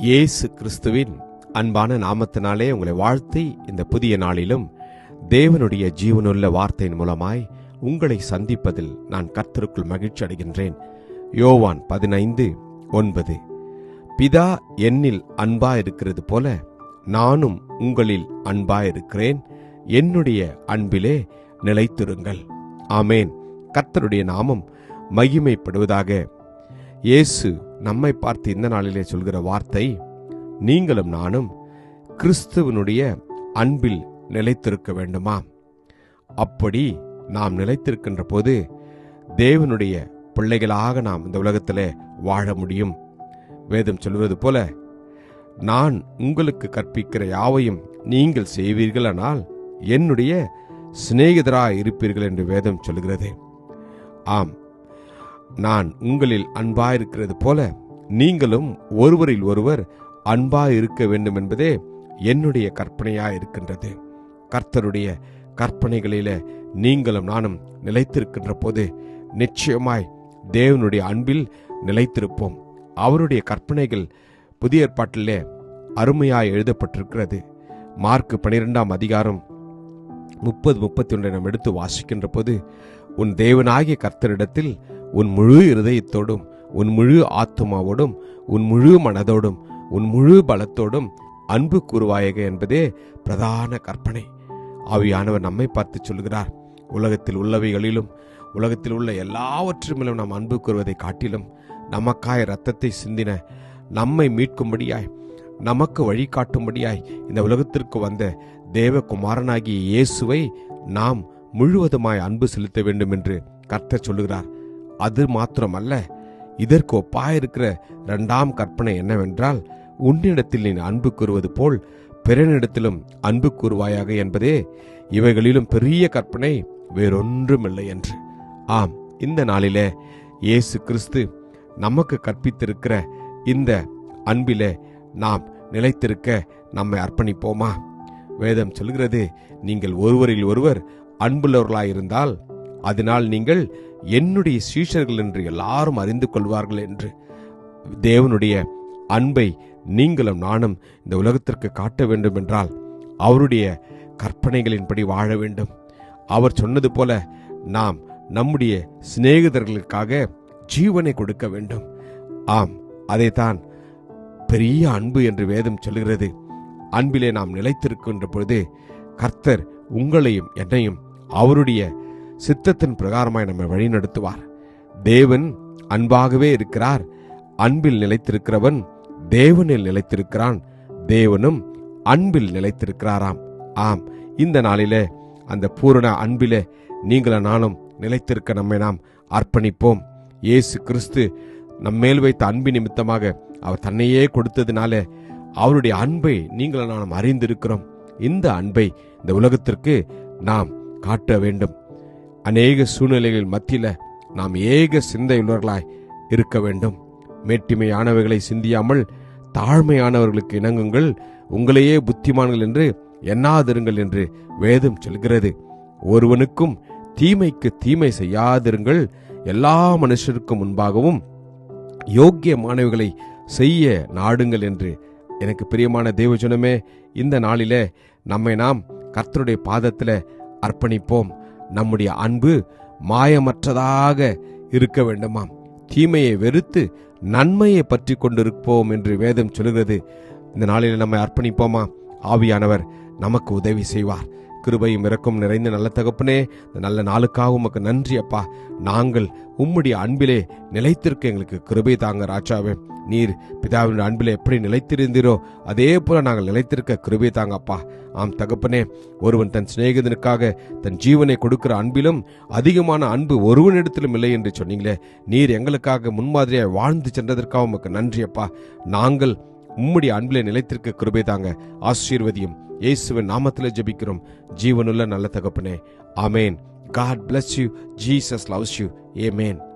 இயேசு கிறிஸ்துவின் அன்பான நாமத்தினாலே உங்களை வாழ்த்தி இந்த புதிய நாளிலும் தேவனுடைய ஜீவனுள்ள வார்த்தையின் மூலமாய் உங்களை சந்திப்பதில் நான் கர்த்தருக்குள் மகிழ்ச்சி அடைகின்றேன். யோவான் பதினைந்து ஒன்பது. பிதா என்னில் அன்பாயிருக்கிறது போல நானும் உங்களில் அன்பாயிருக்கிறேன். என்னுடைய அன்பிலே நிலைத்திருங்கள். ஆமேன். கர்த்தருடைய நாமம் மகிமைப்படுவதாக இயேசு நம்மை பார்த்து இந்த நாளிலே சொல்கிற வார்த்தை நீங்களும் நானும் கிறிஸ்துவனுடைய அன்பில் நிலைத்திருக்க வேண்டுமா? அப்படி நாம் நிலைத்திருக்கின்ற போது தேவனுடைய பிள்ளைகளாக நாம் இந்த உலகத்தில் வாழ முடியும். வேதம் சொல்வது போல நான் உங்களுக்கு கற்பிக்கிற யாவையும் நீங்கள் செய்வீர்களானால் என்னுடைய சிநேகிதராக இருப்பீர்கள் என்று வேதம் சொல்கிறது. ஆம் நான் உங்களில் அன்பாயிருக்கிறது போல நீங்களும் ஒருவரில் ஒருவர் அன்பாய் இருக்க வேண்டும் என்பதே என்னுடைய கற்பனையாய் இருக்கின்றது கர்த்தருடைய கற்பனைகளில நீங்களும் நானும் நிலைத்திருக்கின்ற போது நிச்சயமாய் தேவனுடைய அன்பில் நிலைத்திருப்போம். அவருடைய கற்பனைகள் புதிய ஏற்பாட்டிலே அருமையாய் எழுதப்பட்டிருக்கிறது. மார்க் பனிரெண்டாம் அதிகாரம் முப்பது முப்பத்தி ஒன்றை நாம் எடுத்து வாசிக்கின்ற போது உன் தேவனாகிய கர்த்தரிடத்தில் உன் முழு இருதயத்தோடும் உன் முழு ஆத்துமாவோடும் உன் முழு மனதோடும் உன் முழு பலத்தோடும் அன்பு கூறுவாயக என்பதே பிரதான கற்பனை. ஆவியானவர் நம்மை பார்த்து சொல்கிறார் உலகத்தில் உள்ளவைகளிலும் உலகத்தில் உள்ள எல்லாவற்றிலும் நாம் அன்பு கூறுவதை காட்டிலும் நமக்காய் ரத்தத்தை சிந்தின நம்மை மீட்கும்படியாய் நமக்கு வழிகாட்டும்படியாய் இந்த உலகத்திற்கு வந்த தேவகுமாரனாகிய இயேசுவை நாம் முழுவதுமாய் அன்பு செலுத்த வேண்டும் என்று கர்த்தர் சொல்லுகிறார். அது மாத்திரமல்ல இதற்கு ஒப்பாயிருக்கிற இரண்டாம் கற்பனை என்னவென்றால் உன்னிடத்தில் நீ அன்பு கூறுவது போல் பிறனிடத்திலும் அன்பு கூறுவாயாக என்பதே இவைகளிலும் பெரிய கற்பனை வேறொன்றுமில்லை என்று. ஆம் இந்த நாளிலே இயேசு கிறிஸ்து நமக்கு கற்பித்திருக்கிற இந்த அன்பிலே நாம் நிலைத்திருக்க நம்மை அர்ப்பணிப்போமா? வேதம் சொல்கிறது நீங்கள் ஒருவரில் ஒருவர் அன்புள்ளவர்களாயிருந்தால் அதனால் நீங்கள் என்னுடைய சீஷர்கள் என்று எல்லாரும் அறிந்து கொள்வார்கள் என்று தேவனுடைய அன்பை நீங்களும் நானும் இந்த உலகத்திற்கு காட்ட வேண்டும் என்றால் அவருடைய கற்பனைகளின்படி வாழ வேண்டும். அவர் சொன்னது போல நாம் நம்முடைய சிநேகிதர்களுக்காக ஜீவனை கொடுக்க வேண்டும். ஆம் அதைத்தான் பெரிய அன்பு என்று வேதம் சொல்கிறது. அன்பிலே நாம் நிலைத்திருக்கின்ற பொழுது கர்த்தர் உங்களையும் என்னையும் அவருடைய சித்தத்தின் பிரகாரமாய் நம்மை வழிநடத்துவார். தேவன் அன்பாகவே இருக்கிறார். அன்பில் நிலைத்திருக்கிறவன் தேவனில் நிலைத்திருக்கிறான். தேவனும் அன்பில் நிலைத்திருக்கிறாராம். ஆம் இந்த நாளிலே அந்த பூரண அன்பிலே நீங்களும் நானும் நிலைத்திருக்க நம்மை நாம் அர்ப்பணிப்போம். இயேசு கிறிஸ்து நம்மேல் வைத்த அன்பு நிமித்தமாக அவர் தன்னையே கொடுத்ததினால அவருடைய அன்பை நீங்களும் நானும் அறிந்திருக்கிறோம். இந்த அன்பை இந்த உலகத்திற்கு நாம் காட்ட வேண்டும். அநேக சூழ்நிலைகள் மத்தியில் நாம் ஏக சிந்தையுள்ளவர்களாய் இருக்க வேண்டும். மேட்டிமையானவைகளை சிந்தியாமல் தாழ்மையானவர்களுக்கு இணங்குங்கள். உங்களையே புத்திமான்கள் என்று எண்ணாதிருங்கள் என்று வேதம் சொல்கிறது. ஒருவனுக்கும் தீமைக்கு தீமை செய்யாதிருங்கள். எல்லா மனுஷருக்கும் முன்பாகவும் யோக்கிய மாணவிகளை செய்ய நாடுங்கள் என்று எனக்கு பிரியமான தேவஜனமே இந்த நாளிலே நம்மை நாம் கர்த்தருடைய பாதத்தில் அர்ப்பணிப்போம். நம்முடைய அன்பு மாயமற்றதாக இருக்க வேண்டுமாம். தீமையை வெறுத்து நன்மையை பற்றி கொண்டிருப்போம் என்று வேதம் சொல்கிறது இந்த நாளில் நம்மை அர்ப்பணிப்போமா? ஆவியானவர் நமக்கு உதவி செய்வார். கிருபையும் இறக்கும் நிறைந்த நல்ல தகப்பனே இந்த நல்ல நாளுக்காக உமக்கு நன்றி அப்பா. நாங்கள் உம்முடைய அன்பிலே நிலைத்திருக்க எங்களுக்கு கிருபை தாங்க ராஜாவே. நீர் பிதாவின் அன்பிலே எப்படி நிலைத்திருந்தீரோ அதே போல நாங்கள் நிலைத்திருக்க கிருபை தாங்க அப்பா. ஆம் தகப்பனே ஒருவன் தன் சிநேகிதனுக்காக தன் ஜீவனை கொடுக்கிற அன்பிலும் அதிகமான அன்பு ஒருவனிடத்திலும் இல்லை என்று சொன்னீங்களே நீர் எங்களுக்காக முன்மாதிரியாக வாழ்ந்து சென்றதற்காக உமக்கு நன்றி அப்பா. நாங்கள் உம்முடைய அன்பிலே நிலைத்திருக்க கிருபை தாங்க. ஆசீர்வதியும் இயேசுவின் நாமத்தில் ஜெபிக்கிறோம். ஜீவனுள்ள நல்ல தகப்பனே. ஆமேன். God bless you Jesus loves you amen